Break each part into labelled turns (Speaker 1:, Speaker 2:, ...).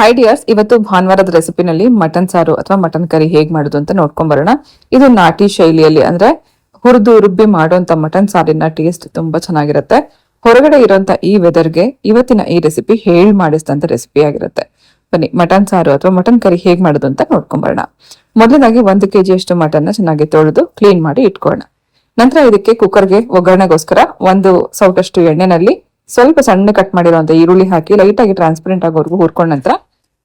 Speaker 1: High dears ಇವತ್ತು ಭಾನುವಾರದ ರೆಸಿಪಿನಲ್ಲಿ mutton ಸಾರು ಅಥವಾ ಮಟನ್ ಕರಿ ಹೇಗ್ ಮಾಡೋದು ಅಂತ ನೋಡ್ಕೊಂಡ್ ಬರೋಣ. ಇದು ನಾಟಿ ಶೈಲಿಯಲ್ಲಿ ಅಂದ್ರೆ ಹುರಿದು ರುಬ್ಬಿ ಮಾಡುವಂತ ಮಟನ್ ಸಾರಿನ ಟೇಸ್ಟ್ ತುಂಬಾ ಚೆನ್ನಾಗಿರುತ್ತೆ. ಹೊರಗಡೆ ಇರುವಂತ ಈ ವೆದರ್ಗೆ ಇವತ್ತಿನ ಈ ರೆಸಿಪಿ ಹೇಳಿ ಮಾಡಿಸಿದಂತ ರೆಸಿಪಿ ಆಗಿರುತ್ತೆ. ಬನ್ನಿ ಮಟನ್ ಸಾರು ಅಥವಾ ಮಟನ್ ಕರಿ ಹೇಗ್ ಮಾಡೋದು ಅಂತ ನೋಡ್ಕೊಂಡ್ ಬರೋಣ. ಮೊದಲನಾಗಿ ಒಂದು ಕೆಜಿ ಅಷ್ಟು ಮಟನ್ ಚೆನ್ನಾಗಿ ತೊಳೆದು ಕ್ಲೀನ್ ಮಾಡಿ ಇಟ್ಕೊಳ್ಳೋಣ. ನಂತರ ಇದಕ್ಕೆ ಕುಕ್ಕರ್ಗೆ ಒಗ್ಗರಣೆಗೋಸ್ಕರ ಒಂದು ಸೌಟಷ್ಟು ಎಣ್ಣೆನಲ್ಲಿ ಸ್ವಲ್ಪ ಸಣ್ಣ ಕಟ್ ಮಾಡಿರುವಂತ ಈರುಳ್ಳಿ ಹಾಕಿ ಲೈಟ್ ಆಗಿ ಟ್ರಾನ್ಸ್ಪರೆಂಟ್ ಆಗೋವರೆಗೂ ಹುರ್ಕೊಂಡ ನಂತರ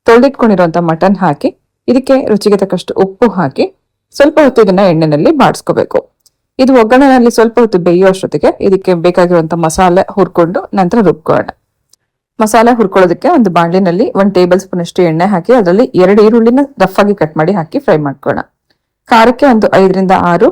Speaker 1: ತೊಳೆದಿಟ್ಕೊಂಡಿರುವಂತ ಮಟನ್ ಹಾಕಿ, ಇದಕ್ಕೆ ರುಚಿಗೆ ತಕ್ಕಷ್ಟು ಉಪ್ಪು ಹಾಕಿ, ಸ್ವಲ್ಪ ಹೊತ್ತು ಇದನ್ನ ಎಣ್ಣೆನಲ್ಲಿ ಬಾಡಿಸ್ಕೋಬೇಕು ಇದು ಒಗ್ಗರಣೆನಲ್ಲಿ ಸ್ವಲ್ಪ ಹೊತ್ತು ಬೇಯುವಷ್ಟೊತ್ತಿಗೆ ಇದಕ್ಕೆ ಬೇಕಾಗಿರುವಂತ ಮಸಾಲೆ ಹುರ್ಕೊಂಡು ನಂತರ ರುಬ್ಕೊಳ್ಳೋಣ. ಮಸಾಲೆ ಹುರ್ಕೊಳ್ಳೋದಕ್ಕೆ ಒಂದು ಬಾಣಲಿನಲ್ಲಿ ಒಂದು ಟೇಬಲ್ ಸ್ಪೂನ್ ಅಷ್ಟು ಎಣ್ಣೆ ಹಾಕಿ, ಅದರಲ್ಲಿ ಎರಡು ಈರುಳ್ಳಿನ ರಫ್ ಆಗಿ ಕಟ್ ಮಾಡಿ ಹಾಕಿ ಫ್ರೈ ಮಾಡ್ಕೊಳ್ಳೋಣ. ಖಾರಕ್ಕೆ ಒಂದು ಐದರಿಂದ ಆರು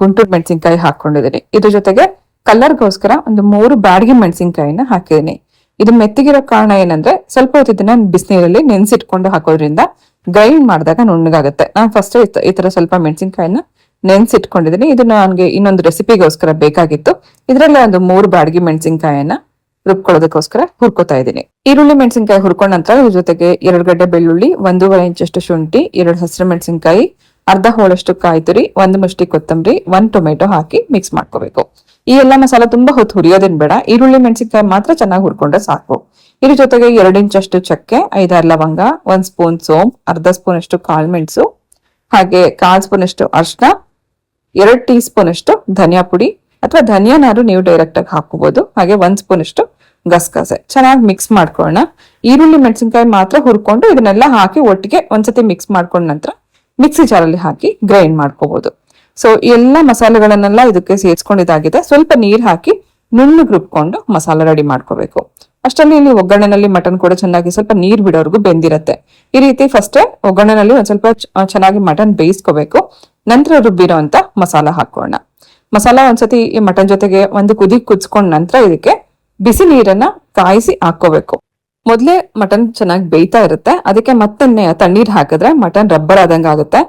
Speaker 1: ಗುಂಟೂರು ಮೆಣಸಿನ್ಕಾಯಿ ಹಾಕೊಂಡಿದ್ದೀನಿ ಇದ್ರ ಜೊತೆಗೆ ಕಲರ್ಗೋಸ್ಕರ ಒಂದು ಮೂರು ಬ್ಯಾಡಗಿ ಮೆಣಸಿನಕಾಯಿನ ಹಾಕಿದ್ದೀನಿ. ಇದು ಮೆತ್ತಗಿರೋ ಕಾರಣ ಏನಂದ್ರೆ ಸ್ವಲ್ಪ ಹೊತ್ತು ಇದನ್ನ ಬಿಸಿನೀರಲ್ಲಿ ನೆನ್ಸಿಟ್ಕೊಂಡು ಹಾಕೋದ್ರಿಂದ ಗ್ರೈಂಡ್ ಮಾಡಿದಾಗ ನುಣ್ಣಗಾಗುತ್ತೆ. ನಾನು ಫಸ್ಟ್ ಈ ತರ ಸ್ವಲ್ಪ ಮೆಣಸಿನಕಾಯಿನ ನೆನ್ಸಿಟ್ಕೊಂಡಿದ್ದೀನಿ ಇದು ನನಗೆ ಇನ್ನೊಂದು ರೆಸಿಪಿಗೋಸ್ಕರ ಬೇಕಾಗಿತ್ತು. ಇದರಲ್ಲೇ ಒಂದು ಮೂರು ಬಾಡಿಗೆ ಮೆಣಸಿನಕಾಯನ್ನ ರುಬ್ಕೊಳ್ಳೋದಕ್ಕೋಸ್ಕರ ಹುರ್ಕೋತಾ ಇದ್ದೀನಿ. ಈರುಳ್ಳಿ ಮೆಣಸಿನಕಾಯಿ ಹುರ್ಕೊಂಡ ನಂತರ ಇದ್ರ ಜೊತೆಗೆ ಎರಡು ಗಡ್ಡೆ ಬೆಳ್ಳುಳ್ಳಿ, ಒಂದೂವರೆ ಇಂಚಷ್ಟು ಶುಂಠಿ, ಎರಡು ಹಸಿರು ಮೆಣಸಿನ್ಕಾಯಿ ಅರ್ಧ ಹೋಳಷ್ಟು ಕಾಯಿ ತುರಿ ಒಂದು ಮುಷ್ಟಿ ಕೊತ್ತಂಬರಿ, ಒಂದು ಟೊಮೆಟೊ ಹಾಕಿ ಮಿಕ್ಸ್ ಮಾಡ್ಕೋಬೇಕು. ಈ ಎಲ್ಲ ಮಸಾಲ ತುಂಬಾ ಹೊತ್ತು ಹುರಿಯೋದೇನ್ ಬೇಡ, ಈರುಳ್ಳಿ, ಮೆಣಸಿನ್ಕಾಯಿ ಮಾತ್ರ ಚೆನ್ನಾಗಿ ಹುರ್ಕೊಂಡ್ರೆ ಸಾಕು. ಇದ್ರ ಜೊತೆಗೆ ಎರಡು ಇಂಚಷ್ಟು ಚಕ್ಕೆ ಐದಾರು ಲವಂಗ, ಒಂದ್ ಸ್ಪೂನ್ ಸೋಂಪ್, ಅರ್ಧ ಸ್ಪೂನ್ ಅಷ್ಟು ಕಾಳ್ಮೆಣಸು ಹಾಗೆ ಕಾಲ್ ಸ್ಪೂನ್ ಅಷ್ಟು ಅರ್ಶನ ಎರಡು ಟೀ ಸ್ಪೂನ್ ಅಷ್ಟು ಧನಿಯಾ ಪುಡಿ ಅಥವಾ ಧನಿಯಾನಾರು ನೀವು ಡೈರೆಕ್ಟ್ ಆಗಿ ಹಾಕೋಬಹುದು ಹಾಗೆ ಒಂದ್ ಸ್ಪೂನ್ ಅಷ್ಟು ಗಸಗಸೆ. ಚೆನ್ನಾಗಿ ಮಿಕ್ಸ್ ಮಾಡ್ಕೊಳ್ಳೋಣ. ಈರುಳ್ಳಿ, ಮೆಣಸಿನ್ಕಾಯಿ ಮಾತ್ರ ಹುರ್ಕೊಂಡು ಇದನ್ನೆಲ್ಲ ಹಾಕಿ ಒಟ್ಟಿಗೆ ಒಂದ್ಸತಿ ಮಿಕ್ಸ್ ಮಾಡ್ಕೊಂಡ ನಂತರ ಮಿಕ್ಸಿ ಜಾರಲ್ಲಿ ಹಾಕಿ ಗ್ರೈಂಡ್ ಮಾಡ್ಕೋಬಹುದು ಸೊ ಎಲ್ಲ ಮಸಾಲೆಗಳನ್ನೆಲ್ಲ ಇದಕ್ಕೆ ಸೇರಿಸ್ಕೊಂಡಿದ್ದಾಗಿದೆ. ಸ್ವಲ್ಪ ನೀರ್ ಹಾಕಿ ನುಣ್ಣಗೆ ರುಬ್ಕೊಂಡು ಮಸಾಲೆ ರೆಡಿ ಮಾಡ್ಕೋಬೇಕು. ಅಷ್ಟರಲ್ಲಿ ಇಲ್ಲಿ ಒಗ್ಗರಣೆನಲ್ಲಿ ಮಟನ್ ಕೂಡ ಚೆನ್ನಾಗಿ ಸ್ವಲ್ಪ ನೀರ್ ಬಿಡೋರ್ಗು ಬೆಂದಿರತ್ತೆ. ಈ ರೀತಿ ಫಸ್ಟ್ ಒಗ್ಗರಣೆನಲ್ಲಿ ಒಂದ್ ಸ್ವಲ್ಪ ಚೆನ್ನಾಗಿ ಮಟನ್ ಬೇಯಿಸ್ಕೋಬೇಕು. ನಂತರ ರುಬ್ಬಿರೋ ಅಂತ ಮಸಾಲ ಹಾಕೋಣ. ಮಸಾಲ ಒಂದ್ಸತಿ ಈ ಮಟನ್ ಜೊತೆಗೆ ಒಂದು ಕುದಿ ಕುದ್ಸ್ಕೊಂಡ್ ನಂತರ ಇದಕ್ಕೆ ಬಿಸಿ ನೀರನ್ನ ಕಾಯಿಸಿ ಹಾಕೋಬೇಕು ಮೊದ್ಲೇ ಮಟನ್ ಚೆನ್ನಾಗಿ ಬೇಯ್ತಾ ಇರುತ್ತೆ. ಅದಕ್ಕೆ ಮತ್ತೆ ತಣ್ಣೀರ್ ಹಾಕಿದ್ರೆ ಮಟನ್ ರಬ್ಬರ್ ಆದಂಗ ಆಗುತ್ತೆ.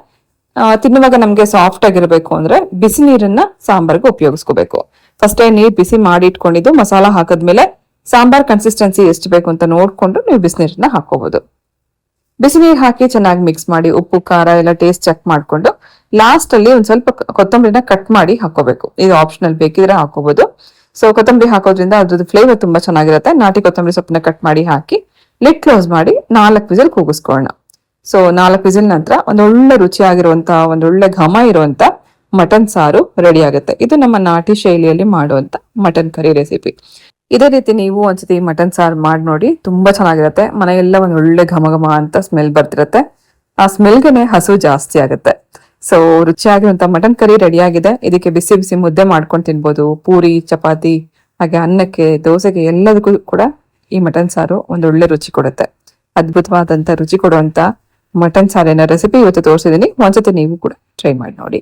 Speaker 1: ತಿನ್ನುವಾಗ ನಮ್ಗೆ ಸಾಫ್ಟ್ ಆಗಿರ್ಬೇಕು ಅಂದ್ರೆ ಬಿಸಿ ನೀರನ್ನ ಸಾಂಬಾರ್ಗೆ ಉಪಯೋಗಿಸ್ಕೋಬೇಕು. ಫಸ್ಟ್ ನೀರು ಬಿಸಿ ಮಾಡಿ ಇಟ್ಕೊಂಡಿದ್ದು, ಮಸಾಲ ಹಾಕದ್ಮೇಲೆ ಸಾಂಬಾರ್ ಕನ್ಸಿಸ್ಟೆನ್ಸಿ ಎಷ್ಟು ಬೇಕು ಅಂತ ನೋಡ್ಕೊಂಡು ನೀವು ಬಿಸಿನೀರನ್ನ ಹಾಕೋಬಹುದು ಬಿಸಿ ನೀರ್ ಹಾಕಿ ಚೆನ್ನಾಗಿ ಮಿಕ್ಸ್ ಮಾಡಿ ಉಪ್ಪು, ಖಾರ ಎಲ್ಲ ಟೇಸ್ಟ್ ಚೆಕ್ ಮಾಡ್ಕೊಂಡು ಲಾಸ್ಟ್ ಅಲ್ಲಿ ಒಂದ್ ಸ್ವಲ್ಪ ಕೊತ್ತಂಬರಿನ ಕಟ್ ಮಾಡಿ ಹಾಕೋಬೇಕು ಇದು ಆಪ್ಷನಲ್ ಬೇಕಿದ್ರೆ ಹಾಕೋಬಹುದು ಸೊ ಕೊತ್ತಂಬರಿ ಹಾಕೋದ್ರಿಂದ ಅದ್ರದ್ದು ಫ್ಲೇವರ್ ತುಂಬಾ ಚೆನ್ನಾಗಿರುತ್ತೆ. ನಾಟಿ ಕೊತ್ತಂಬರಿ ಸೊಪ್ಪನ್ನ ಕಟ್ ಮಾಡಿ ಹಾಕಿ ಲಿಡ್ ಕ್ಲೋಸ್ ಮಾಡಿ ನಾಲ್ಕು ವಿಸಲ್ ಕೂಗಿಸ್ಕೊಳ್ಳೋಣ. ಸೊ ನಾಲ್ಕು ವಿಸಿಲ್ ನಂತರ ಒಂದೊಳ್ಳೆ ರುಚಿಯಾಗಿರುವಂತಹ, ಒಂದೊಳ್ಳೆ ಘಮ ಇರುವಂತ ಮಟನ್ ಸಾರು ರೆಡಿ ಆಗುತ್ತೆ. ಇದು ನಮ್ಮ ನಾಟಿ ಶೈಲಿಯಲ್ಲಿ ಮಾಡುವಂತ ಮಟನ್ ಕರಿ ರೆಸಿಪಿ ಇದೇ ರೀತಿ ನೀವು ಒಂದ್ಸತಿ ಮಟನ್ ಸಾರು ಮಾಡಿ ನೋಡಿ, ತುಂಬಾ ಚೆನ್ನಾಗಿರುತ್ತೆ. ಮನೆಯೆಲ್ಲ ಒಂದೊಳ್ಳೆ ಘಮ ಘಮ ಅಂತ ಸ್ಮೆಲ್ ಬರ್ತಿರತ್ತೆ. ಆ ಸ್ಮೆಲ್ಗೆನೆ ಹಸು ಜಾಸ್ತಿ ಆಗುತ್ತೆ. ಸೊ ರುಚಿಯಾಗಿರುವಂತ ಮಟನ್ ಕರಿ ರೆಡಿ ಆಗಿದೆ ಇದಕ್ಕೆ ಬಿಸಿ ಬಿಸಿ ಮುದ್ದೆ ಮಾಡ್ಕೊಂಡು ತಿನ್ಬೋದು. ಪೂರಿ, ಚಪಾತಿ, ಹಾಗೆ ಅನ್ನಕ್ಕೆ, ದೋಸೆಗೆ ಎಲ್ಲದಕ್ಕೂ ಕೂಡ ಈ ಮಟನ್ ಸಾರು ಒಂದು ಒಳ್ಳೆ ರುಚಿ ಕೊಡುತ್ತೆ. ಅದ್ಭುತವಾದಂತ ರುಚಿ ಕೊಡುವಂತ ಮಟನ್ ಸಾರಿನ ರೆಸಿಪಿ ಇವತ್ತು ತೋರಿಸಿದೀನಿ ಒಂದ್ಸತಿ ನೀವು ಕೂಡ ಟ್ರೈ ಮಾಡಿ ನೋಡಿ.